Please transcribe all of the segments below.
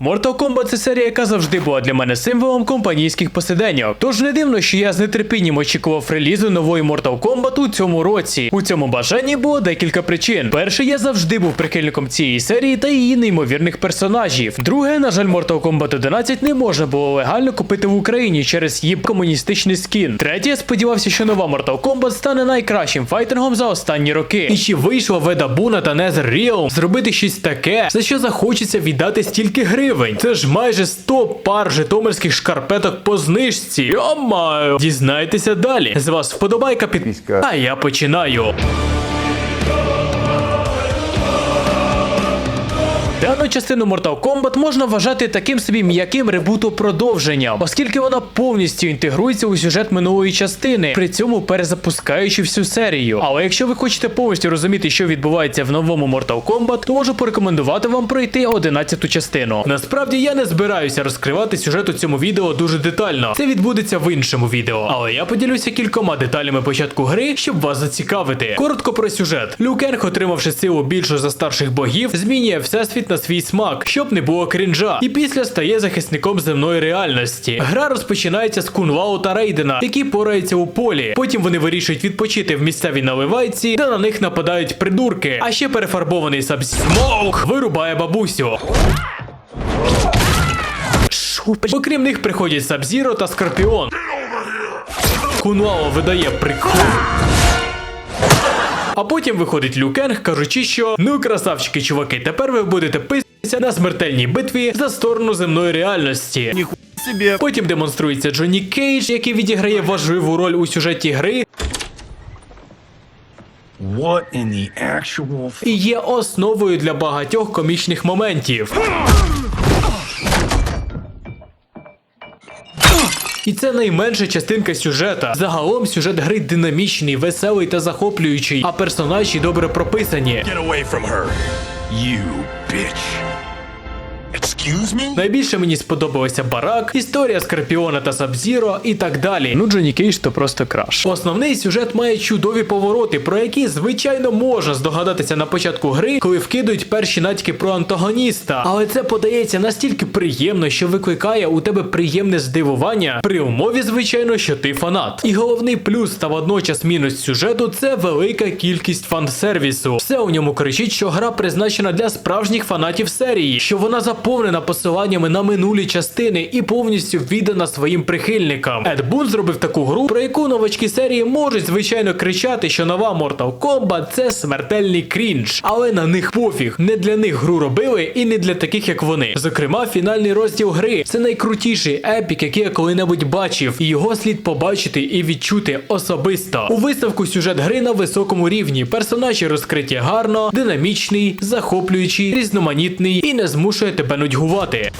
Mortal Kombat це серія, яка завжди була для мене символом компанійських посиденьок. Тож не дивно, що я з нетерпінням очікував релізу нової Mortal Kombat у цьому році. У цьому бажанні було декілька причин. Перше, я завжди був прихильником цієї серії та її неймовірних персонажів. Друге, на жаль, Mortal Kombat 11 не можна було легально купити в Україні через її комуністичний скін. Третє, я сподівався, що нова Mortal Kombat стане найкращим файтингом за останні роки. І чи вийшло Веда Буна та Незер Netherrealm зробити щось таке, за що захочеться віддати стільки гривень? Це ж майже 100 пар житомирських шкарпеток по знижці. Йомаю! Дізнайтеся далі. З вас вподобайка під... А я починаю. Дану частину Mortal Kombat можна вважати таким собі м'яким ребуту продовженням, оскільки вона повністю інтегрується у сюжет минулої частини, при цьому перезапускаючи всю серію. Але якщо ви хочете повністю розуміти, що відбувається в новому Mortal Kombat, то можу порекомендувати вам пройти 11-ту частину. Насправді я не збираюся розкривати сюжет у цьому відео дуже детально. Це відбудеться в іншому відео. Але я поділюся кількома деталями початку гри, щоб вас зацікавити. Коротко про сюжет. Лю Кенг, отримавши силу більшу за старших богів, змінює всесвіт на свій смак, щоб не було крінжа, і після стає захисником земної реальності. Гра розпочинається з Кунвау та Рейдена, які пораються у полі. Потім вони вирішують відпочити в місцевій наливайці, де на них нападають придурки. А ще перефарбований Саб Смоук вирубає бабусю. Окрім них приходять Сабзіро та Скорпіон. Кунуао видає прикол. А потім виходить Люкенг, кажучи, що ну красавчики, чуваки, тепер ви будете писатися на смертельній битві за сторону земної реальності. Ніхуя себе. Потім демонструється Джонні Кейдж, який відіграє важливу роль у сюжеті гри What in the actual і є основою для багатьох комічних моментів. І це найменша частинка сюжета. Загалом сюжет гри динамічний, веселий та захоплюючий, а персонажі добре прописані. Get away from her. You bitch. Найбільше мені сподобалася Барак, історія Скорпіона та Сабзіро і так далі. Ну, Джонні Кейдж то просто краш. Основний сюжет має чудові повороти, про які звичайно можна здогадатися на початку гри, коли вкидують перші натяки про антагоніста. Але це подається настільки приємно, що викликає у тебе приємне здивування при умові, звичайно, що ти фанат. І головний плюс та водночас мінус сюжету це велика кількість фан-сервісу. Все у ньому кричить, що гра призначена для справжніх фанатів серії, що вона заповнена посиланнями на минулі частини і повністю віддана своїм прихильникам. Ед Бун зробив таку гру, про яку новачки серії можуть звичайно кричати, що нова Mortal Kombat це смертельний крінж, але на них пофіг. Не для них гру робили і не для таких, як вони. Зокрема, фінальний розділ гри це найкрутіший епік, який я коли-небудь бачив, і його слід побачити і відчути особисто. У виставку сюжет гри на високому рівні. Персонажі розкриті гарно, динамічний, захоплюючий, різноманітний і не змушує тебе нудьгувати чергувати.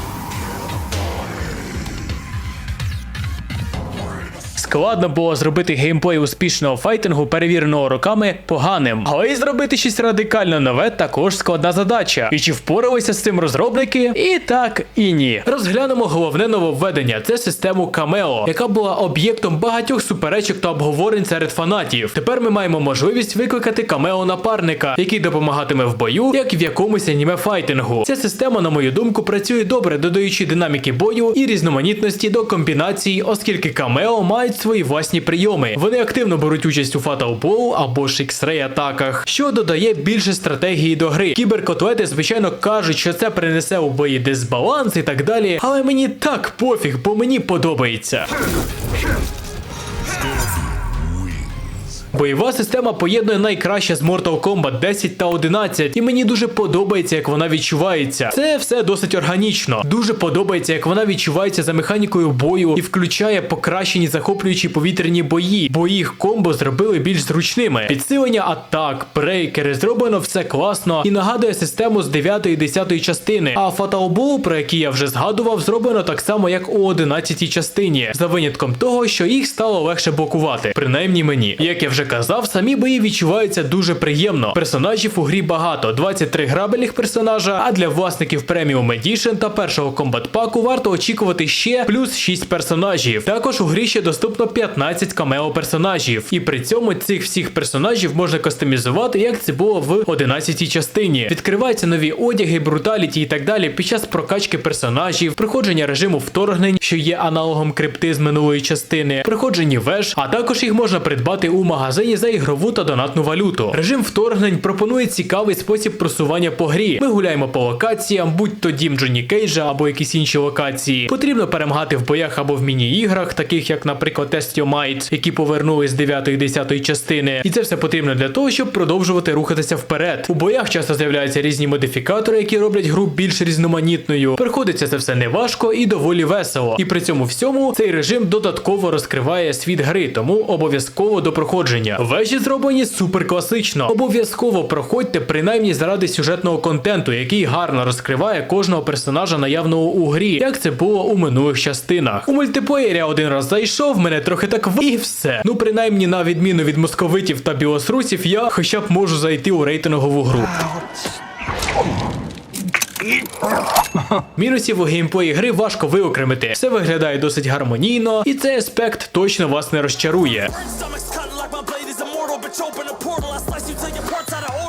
Складно було зробити геймплей успішного файтингу, перевіреного роками, поганим. Але й зробити щось радикально нове також складна задача. І чи впоралися з цим розробники? І так, і ні. Розглянемо головне нововведення це систему Камео, яка була об'єктом багатьох суперечок та обговорень серед фанатів. Тепер ми маємо можливість викликати камео напарника, який допомагатиме в бою, як в якомусь аніме файтингу. Ця система, на мою думку, працює добре, додаючи динаміки бою і різноманітності до комбінацій, оскільки камео мають свої власні прийоми. Вони активно беруть участь у Fatal Blow або ж X-Ray атаках, що додає більше стратегії до гри. Кіберкотлети, звичайно, кажуть, що це принесе у бої дисбаланс і так далі, але мені так пофіг, бо мені подобається. Бойова система поєднує найкраще з Mortal Kombat 10 та 11, і мені дуже подобається, як вона відчувається. Це все досить органічно. Дуже подобається, як вона відчувається за механікою бою і включає покращені захоплюючі повітряні бої, бо їх комбо зробили більш зручними. Підсилення атак, брейкери, зроблено все класно і нагадує систему з 9 і 10 частини. А Fatal Blow, про які я вже згадував, зроблено так само, як у 11 частині, за винятком того, що їх стало легше блокувати, принаймні мені. Як я вже вже казав, самі бої відчуваються дуже приємно. Персонажів у грі багато, 23 грабельних персонажа. А для власників преміум Edition та першого комбат паку варто очікувати ще плюс 6 персонажів. Також у грі ще доступно 15 камео персонажів. І при цьому цих всіх персонажів можна кастомізувати, як це було в 11 частині. Відкриваються нові одяги, бруталіті і так далі під час прокачки персонажів, проходження режиму вторгнень, що є аналогом крипти з минулої частини, проходженні веж, а також їх можна придбати у магазині за ігрову та донатну валюту. Режим вторгнень пропонує цікавий спосіб просування по грі. Ми гуляємо по локаціям, будь то дім Джонні Кейджа або якісь інші локації. Потрібно перемагати в боях або в міні-іграх, таких як, наприклад, Test Your Might, які повернулись з 9-10 частини. І це все потрібно для того, щоб продовжувати рухатися вперед. У боях часто з'являються різні модифікатори, які роблять гру більш різноманітною. Приходиться це все неважко і доволі весело. І при цьому всьому цей режим додатково розкриває світ гри, тому обов'язково до проходження. Вежі зроблені супер класично. Обов'язково проходьте принаймні заради сюжетного контенту, який гарно розкриває кожного персонажа наявного у грі, як це було у минулих частинах. У мультиплеєрі один раз зайшов, мене трохи так в і все. Ну принаймні на відміну від московитів та білосрусів, я хоча б можу зайти у рейтингову гру. Мінусів у геймплеї гри важко виокремити. Все виглядає досить гармонійно, і цей аспект точно вас не розчарує. Bitch, open a portal. I slice you till your parts out of.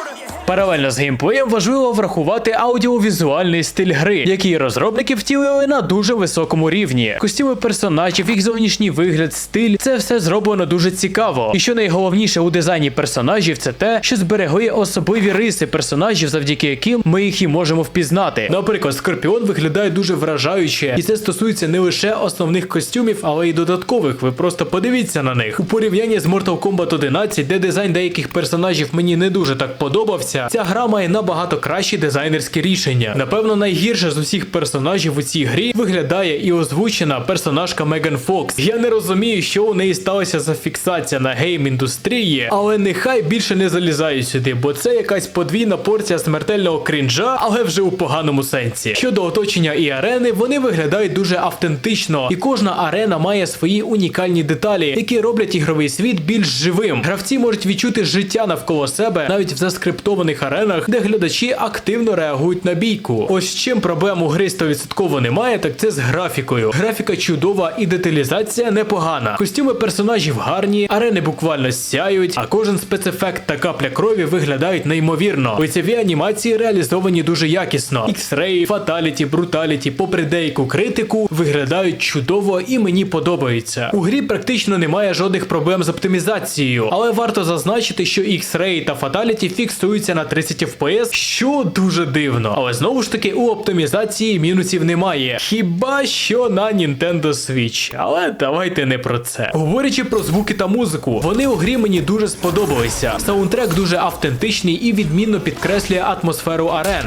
Паралельно з геймплеєм важливо врахувати аудіовізуальний стиль гри, який розробники втілили на дуже високому рівні. Костюми персонажів, їх зовнішній вигляд, стиль це все зроблено дуже цікаво. І що найголовніше у дизайні персонажів, це те, що зберегли особливі риси персонажів, завдяки яким ми їх і можемо впізнати. Наприклад, Скорпіон виглядає дуже вражаюче, і це стосується не лише основних костюмів, але й додаткових. Ви просто подивіться на них. У порівнянні з Mortal Kombat 11, де дизайн деяких персонажів мені не дуже так подобався. Ця гра має набагато кращі дизайнерські рішення. Напевно, найгірше з усіх персонажів у цій грі виглядає і озвучена персонажка Меган Фокс. Я не розумію, що у неї сталося за фіксація на гейм індустрії, але нехай більше не залізаю сюди, бо це якась подвійна порція смертельного крінжа, але вже у поганому сенсі. Щодо оточення і арени, вони виглядають дуже автентично, і кожна арена має свої унікальні деталі, які роблять ігровий світ більш живим. Гравці можуть відчути життя навколо себе навіть в заскриптованих аренах, де глядачі активно реагують на бійку. Ось чим проблем у гри 100% немає, так це з графікою. Графіка чудова і деталізація непогана. Костюми персонажів гарні, арени буквально сяють, а кожен спецефект та капля крові виглядають неймовірно. Лицеві анімації реалізовані дуже якісно. X-Ray, Fatality, Brutality, попри деяку критику, виглядають чудово і мені подобається. У грі практично немає жодних проблем з оптимізацією, але варто зазначити, що X-Ray та Fatality фіксуються на 30 FPS, що дуже дивно. Але знову ж таки у оптимізації мінусів немає. Хіба що на Nintendo Switch. Але давайте не про це. Говорячи про звуки та музику, вони у грі мені дуже сподобалися. Саундтрек дуже автентичний і відмінно підкреслює атмосферу арен.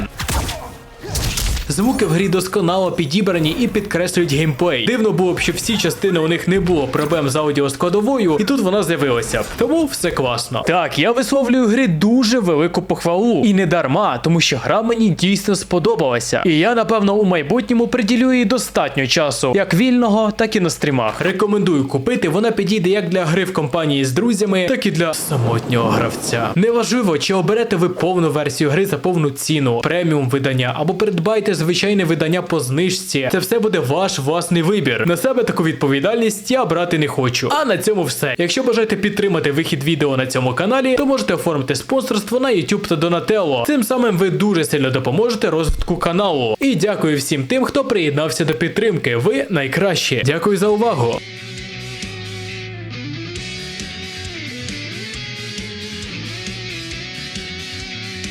Звуки в грі досконало підібрані і підкреслюють геймплей. Дивно було б, що всі частини у них не було проблем з аудіоскладовою, і тут вона з'явилася. Тому все класно. Так, я висловлюю грі дуже велику похвалу. І не дарма, тому що гра мені дійсно сподобалася. І я, напевно, у майбутньому приділю їй достатньо часу, як вільного, так і на стрімах. Рекомендую купити, вона підійде як для гри в компанії з друзями, так і для самотнього гравця. Неважливо, чи оберете ви повну версію гри за повну ціну, преміум видання або придбайте звичайне видання по знижці. Це все буде ваш власний вибір. На себе таку відповідальність я брати не хочу. А на цьому все. Якщо бажаєте підтримати вихід відео на цьому каналі, то можете оформити спонсорство на YouTube та Donatello. Цим самим ви дуже сильно допоможете розвитку каналу. І дякую всім тим, хто приєднався до підтримки. Ви найкращі. Дякую за увагу.